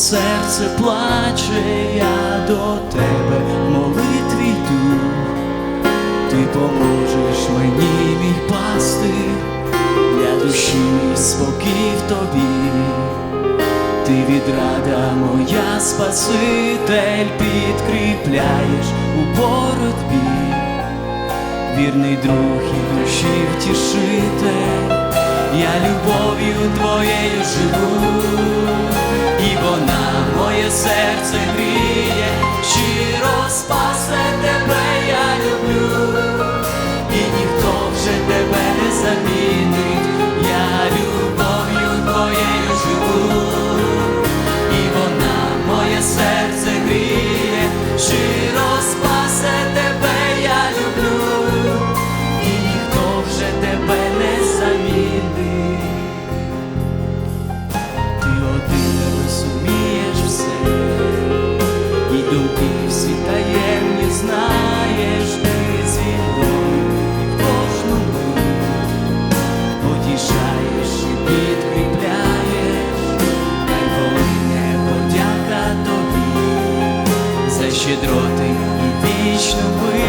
серце плаче, я до тебе молитві йду, ти поможеш мені, мій пастир, для душі спокій в тобі, ти відрада моя Спаситель, підкріпляєш у боротьбі, вірний друг і душі втішитель, я любов'ю твоєю живу, вічно ви.